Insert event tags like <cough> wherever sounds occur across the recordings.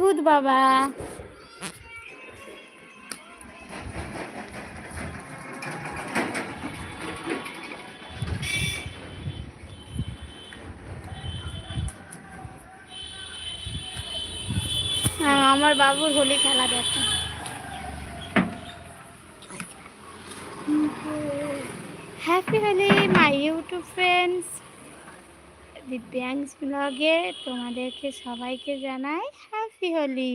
ভূত বাবা। হ্যাঁ, আমার বাবুর হোলি খেলা দেখো। Happy Holi my YouTube friends Divyans ব্লগে তোমাদেরকে সবাইকে জানাই হ্যাপি হোলি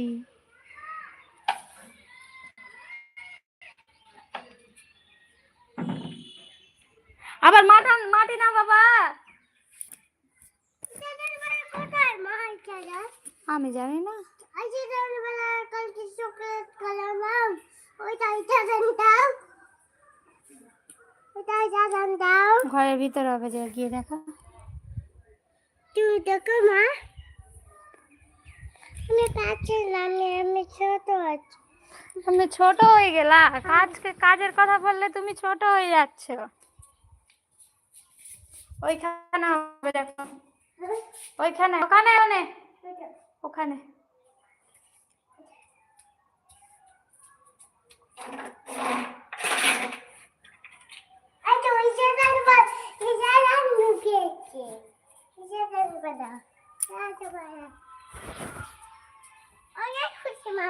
আবার মাটা মাটি না বাবা। আমি জানি না। ঘরের ভিতরে হবে যে গিয়ে দেখা। তুই দেখো মা। আমি পাচ্ছিলাম আমি ছোট আছি। তুমি ছোট হয়ে গেলা কাজ কাজের কথা বললে তুমি ছোট হয়ে যাচ্ছ। ওইখানে হবে দেখো। ওইখানে ওখানে ওখানে। ওখানে। আচ্ছা ওই জায়গার এই জায়গার লুকিয়েছে এই জায়গার কথা আচ্ছা বাবা অনেক খুশি মা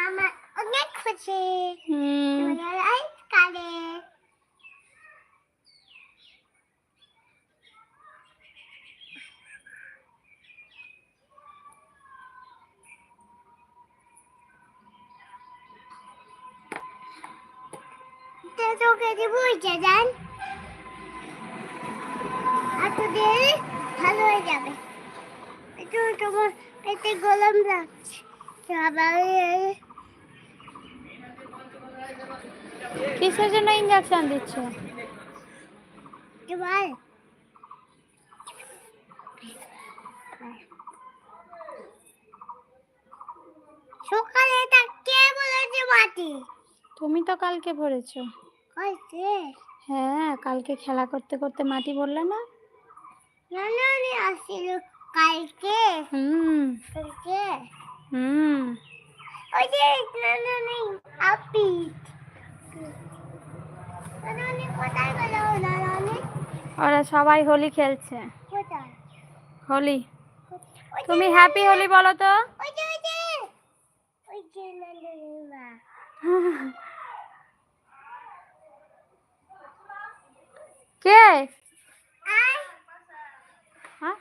আমি অনেক দিব জান আর তো দিয়ে ভালো হয়ে যাবে একটু তোমার পেটে গরম লাগছে আবার কিসের জন্য ইঞ্জেকশন দিচ্ছ? এবার সকালে কে বলেছে মাটি? তুমি তো কালকে ভরেছো। হ্যাঁ কালকে খেলা করতে করতে মাটি ভরলে না? আসছিল কালকে। হুম। কালকে? হুম। ওই যে আপি ওরা সবাই হোলি খেলছে। হোলি? তুমি হ্যাপি হোলি বলো তো <laughs> ওই যে ওই যে ওই যে নানি মা কে? হ্যাঁ?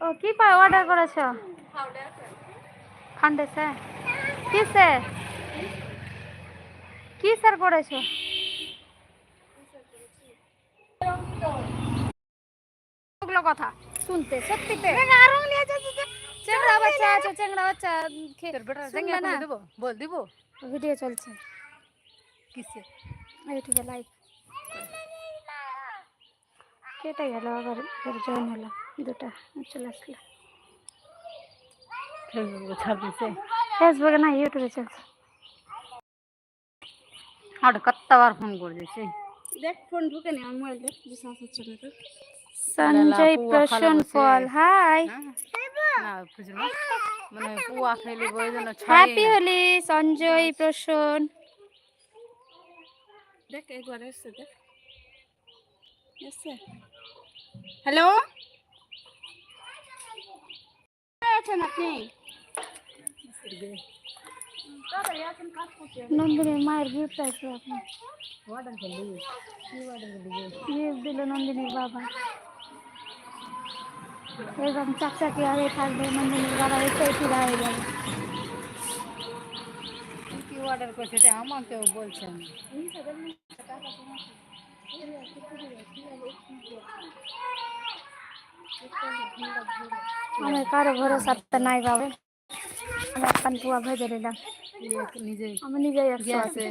ও কি অর্ডার করেছ? ফাউন্ডেশন কিসে কিসের করেছ? ওগুলো কথা। শুনতে সত্যিতে চেংড়া বাচ্চা আছে চেংড়া বাচ্চা না। বল দিব ভিডিও চলছে। কিসে? ইউটিউবে লাইভ কেটে গেল আবার জয়েন হলো দুটা। চলে আসলো। ফেসবুকে না ইউটিউবে চলছে। আর কতবার ফোন করে দিছি দেখ ফোন ঢুকে নি আমার মোবাইল দেখ বিশ্বাস হচ্ছে না তো সঞ্জয় খালে বসে। পল হাই। না মানে পুয়া খাইলে ওই জন্য হ্যাপি হোলি সঞ্জয় প্রসন্ন। দেখ একবার এসছে দেখ। এসছে? হ্যালো আছেন আপনি নন্দিনীর মায়ের গিফট আছে আপনার গিফট দিল নন্দিনীর বাবা এরকম চাকচাকি আগে থাকবে নন্দিনীর বাবা এসে ফিরা হয়ে যাবে কি অর্ডার করছে এটা আমাকেও বলছেন আমি কারও ভরসা তো নাই বাবা আমি এখন পুয়া ভেজে নিলাম নিজে আমি নিজেই একশো আছে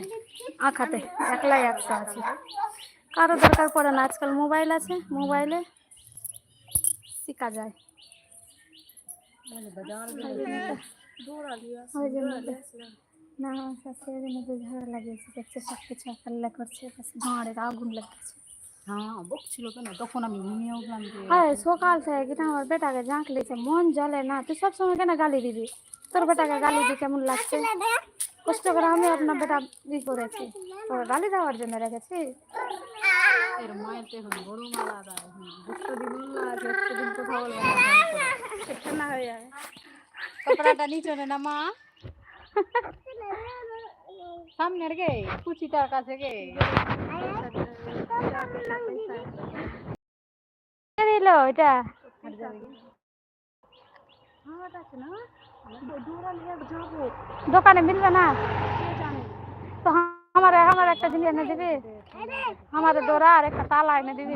আঁকাতে একলাই একশো আছে কারও দরকার পড়ে না আজকাল মোবাইল আছে মোবাইলে শেখা যায় ওই জন্য তো- না আমার শাশুড়ি জন্য তো ঝাড়া লাগিয়েছে দেখছে সব কিছু একাল্লা করছে ব্যাস আগুন লেগেছে। হ্যাঁ বকছিল কেন তখন আমি ঘুমিয়ে উঠলাম হ্যাঁ সকাল থেকে কিনা আমার বেটাকে জাঁক লিছে মন জ্বলে না। তুই সবসময় কেন গালি দিবি? তোর বেটাকে গালি দি কেমন লাগছে? কষ্ট করে আমি আপনার বেটা ই করেছি। তোর গালি দেওয়ার জন্য রেখেছি। এর মায়ের তো এখন বড় মালা আদা দুটো দিন বললা যে দিন কথা বলব না ভয় করে। ঠান্ডা হয়ে যায়। কপড়াটা নিচে না মা। সামনের গে কুচিটার কাছে গে দিল এটা দোকানে মিলবে না? তো আমার আমার একটা জিনিস এনে দিবি। আমার ডোরা আর একটা তালা এনে দিবি।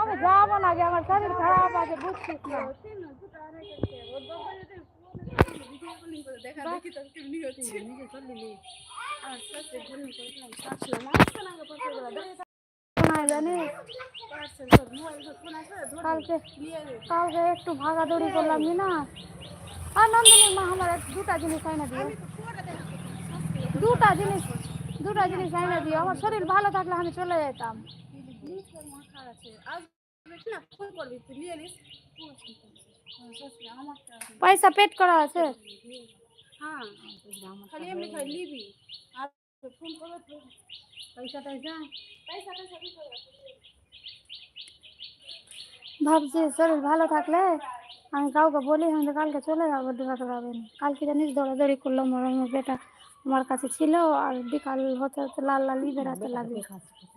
আমি যাব না আমার শরীর খারাপ আছে, বুঝছিস না। কালকে কালকে একটু ভাগাদৌড়ি করলাম না আর নন্দিনীর মা আমার দুটা জিনিস আইনা দিও দুটা জিনিস দুটা জিনিস আইনা দিও আমার শরীর ভালো থাকলে আমি চলে যেতাম পয়সা পেট করা আছে? খালি এমনি খাই লিবি আর ফোন করে পয়সা টয়সা? ভাবছি শরীর ভালো থাকলে আমি কাউকে বলি আমি তো কালকে চলে যাব দৌড়াতে পারবেন কালকে জানিস দৌড়াদৌড়ি করলাম আমার আমার বেটা আমার কাছে ছিল আর বিকাল হতে হতে লাল লাল ই বেড়াতে লাগবে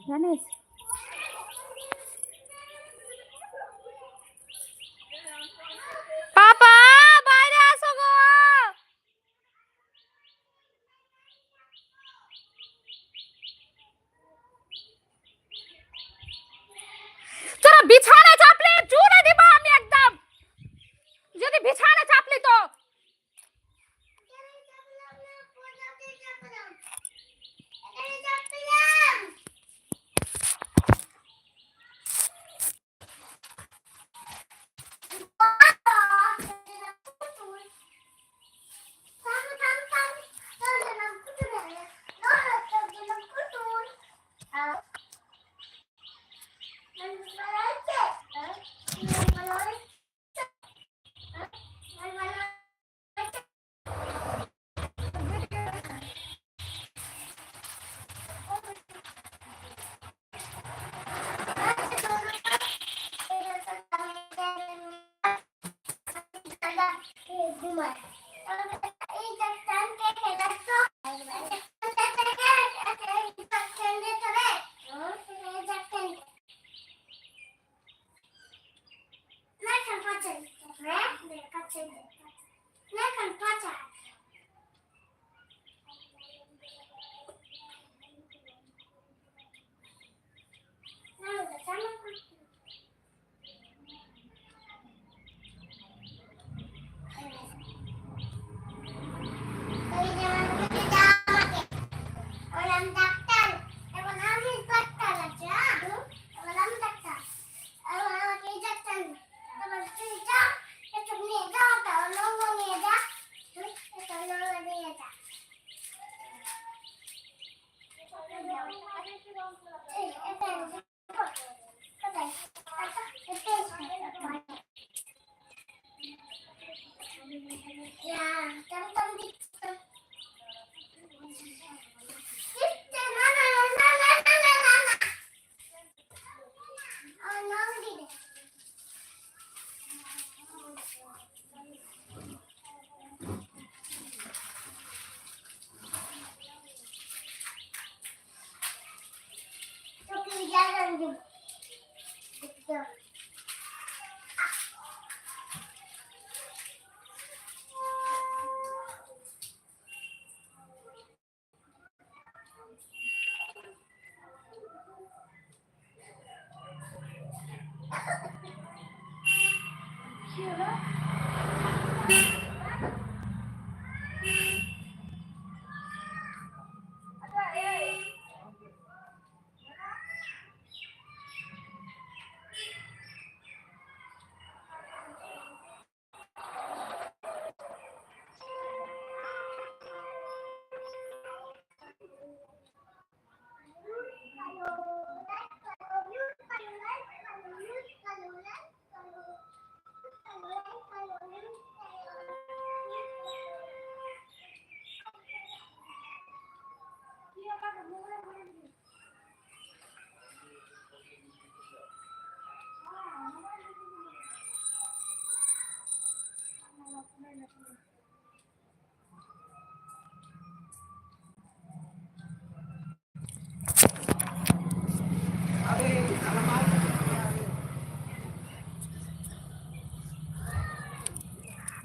জানিস? এই, 加上去不掉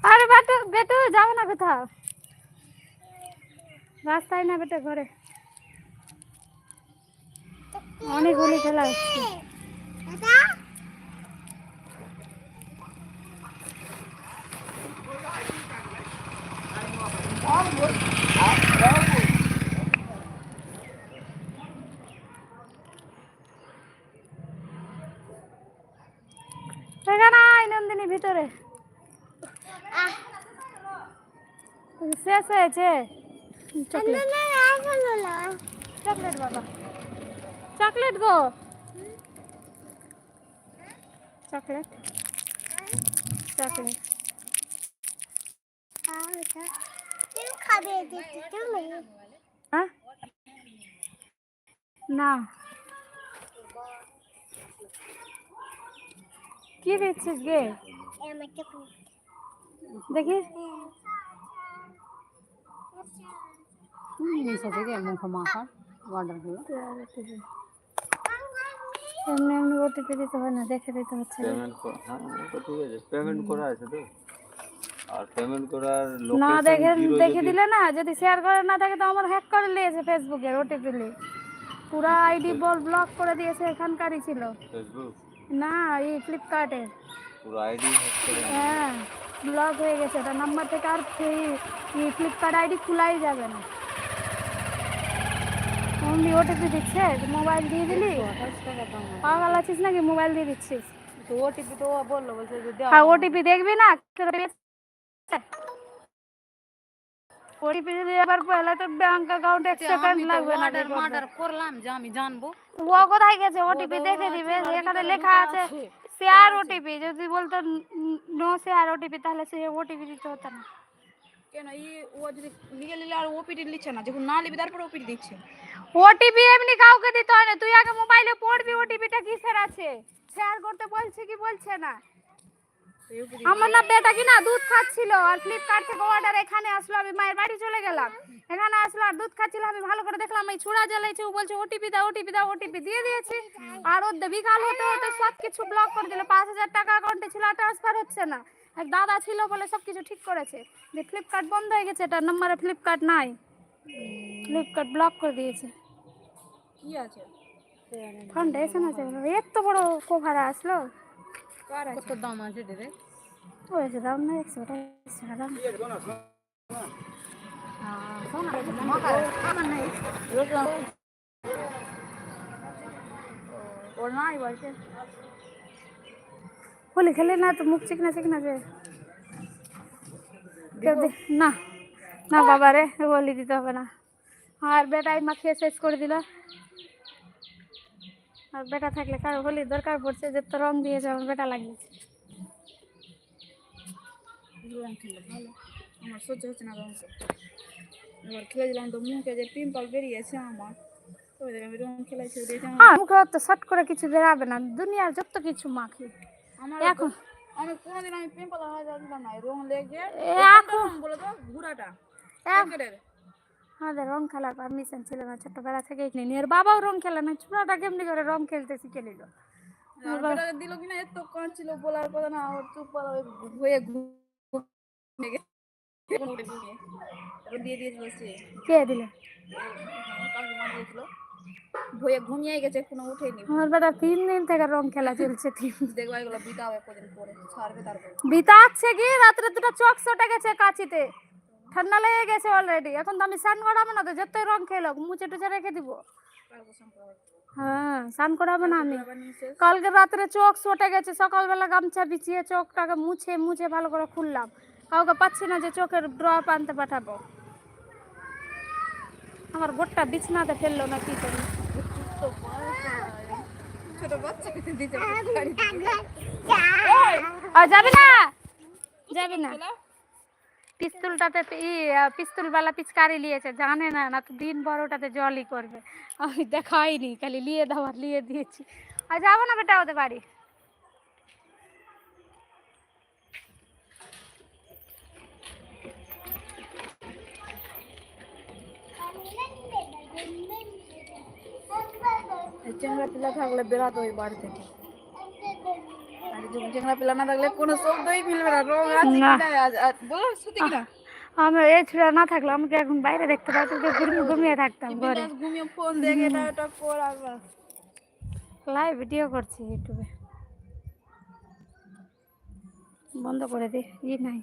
আরে বেটু বেটু যাও না কোথাও রাস্তায় না বেটা ঘরে। অনেক গুলি খেলা হচ্ছে দাদা এখানে আয় নন্দিনী ভিতরে আহ শেষ হয়েছে চকলেট না আর ভালো না চকলেট বাবা চকলেট গো চকলেট চকলেট তুমি খাবে দিচ্ছি তুমি হ্যাঁ না কি দিচ্ছিস গে আমাকে দেখি জিনিস আছে কি মুখ মাখার অর্ডার এমনি এমনি ওটিপি দিতে হয় না দেখে দিতে হচ্ছে পেমেন্ট হ্যাঁ ঠিক আছে। পেমেন্ট করা আছে তো। আর পেমেন্ট করার না দেখে দেখে দিলে না যদি শেয়ার করে না থাকে তো আমার হ্যাক করে নিয়েছে ফেসবুকের ওটিপি নিয়ে পুরা আইডি বল ব্লক করে দিয়েছে এখানকারই ছিল। ফেসবুক না এই ফ্লিপকার্টে পুরো আইডি হ্যাঁ ব্লক হয়ে গেছে। ওটা নাম্বার থেকে আর এই ফ্লিপকার্ট আইডি খোলাই যাবে না। অমনি ওটিপি দিচ্ছে মোবাইল দিয়ে দিলি। পাগল আছিস নাকি? মোবাইল দিয়ে দিচ্ছিস। ওটিপি তো বলল বলছে হ্যাঁ ওটিপি দেখবি না? ওটিপি যদি এবার পয়লা তো ব্যাংক অ্যাকাউন্ট এক সেকেন্ড লাগবে না অর্ডার মার্ডার করলাম যে আমি জানব। ও কোথায় গেছে? ওটিপি দেখে দিবে এখানে লেখা আছে শেয়ার ওটিপি যদি বলতো নো শেয়ার ওটিপি তাহলে সে ওটিপি দিতে হতো না। কেন? এই ও যদি লিগে নিলে আর ওপিটি নিচ্ছে না, যখন না নিবি তারপরে ওপিটি দিচ্ছে। ওটিপি এমনি কাউকে দিতে হয় না, তুই আগে মোবাইলে পড়বি ওটিপিটা কিসের আছে? শেয়ার করতে বলছে কি বলছে না? আমার না বেটা কি না দুধ খাচ্ছিল আর ফ্লিপকার্ট থেকে অর্ডার এখানে আসলো, আমি মায়ের বাড়ি চলে গেলাম। এখানে আসলো আর দুধ খাচ্ছিল, আমি ভালো করে দেখলাম, এই ছুড়া জ্বালাইছে, ও বলছে ওটিপি দাও ওটিপি দাও ওটিপি দিয়ে দিয়েছি। আর ওর বিকাল হতে হতে সব কিছু ব্লক করে দিল, পাঁচ হাজার টাকা অ্যাকাউন্টে ছিল ট্রান্সফার হচ্ছে না। এক দাদা ছিল বলে সব কিছু ঠিক করেছে। যে ফ্লিপকার্ট বন্ধ হয়ে গেছে এটা নম্বরে ফ্লিপকার্ট নাই। ফ্লিপকার্ট ব্লক করে দিয়েছে। কি আছে? ফাউন্ডেশন আছে এত বড় কোভার আসলো। কার আছে? কত দাম আছে রে হয়েছে দাম না একশো টাকা একশো টাকা। দাম ওর নাই বলছে হোলি খেলে না তো মুখ চিকনা চিকনা যে না না বাবা রে হোলি দিতে হবে না আর বেটাই মাখিয়ে শেষ করে দিল আর বেটা থাকলে কারও হোলির দরকার পড়ছে যে তো রং দিয়েছে আমার বেটা লাগিয়েছে আমার সহ্য হচ্ছে না রং এবার খেলে দিলাম তো মুখে যে পিম্পল বেরিয়েছে আমার মুখে তো শর্ট করে কিছু বেরাবে না দুনিয়ার যত কিছু মাখি এখন আমি কোনোদিন আমি পিম্পল হয়ে যাচ্ছিলাম না রং লেগে এখন বলে তো? ঘুরাটা আমাদের রং খেলার পারমিশন ছিল না ছোটবেলা থেকেই কিনে এর বাবাও রং খেলে না ছোটটা কেমনি করে রং খেলতে শিখে নিল? দিল কিনা এত কান ছিল বলার কথা না ওর চুপ হয়ে দিয়ে দিয়েছিল সে কে দিলে? ভয়ে ঘুমিয়ে গেছে এখনও উঠেনি। আমার বেটা তিন দিন থেকে রং খেলা চলছে। তিন দেখব এগুলো বিটা হবে কদিন পরে ছাড়বে তারপরে। বিতাচ্ছে কি? রাত্রে দুটো চোখ চটে গেছে কাচিতে। ঠান্ডা লেগে গেছে অলরেডি এখন তো আমি স্নান করাবো না তো যতই রং খেলো মুছে টুচে রেখে দিব। হ্যাঁ স্নান করাবো না আমি। কালকে রাত্রে চোখ চটে গেছে সকালবেলা গামছা বিছিয়ে চোখটাকে মুছে মুছে ভালো করে খুললাম। কাউকে পাচ্ছি না যে চোখের ড্রপ আনতে পাঠাবো। আমার গোটটা বিছনাতে ফেলল না কি করি? যাবি না? যাবি না? পিস্তলটাতে ই পিস্তলওয়ালা পিচকারি নিয়েছে জানে না না তো দিন ওটাতে জলই করবে। আমি দেখাইনি খালি লিয়ে দাও লিয়ে দিয়েছি। আর যাব না বেটা ওদের বাড়ি? চেংড়া পিলা থাকলে বেরাতে ওই বাড়ি থেকে। আর পিলা না থাকলে কোনো শব্দই মিলবে না রং আছে বলো সত্যি কিনা? থাকলে আমাকে এখন বাইরে দেখতে পাচ্ছি যে ঘুমিয়ে ঘুমিয়ে থাকতাম ঘরে। ঘুমিয়ে ফোন দেখে ওটা লাইভ ভিডিও করছি ইউটিউবে। বন্ধ করে দে ই নাই।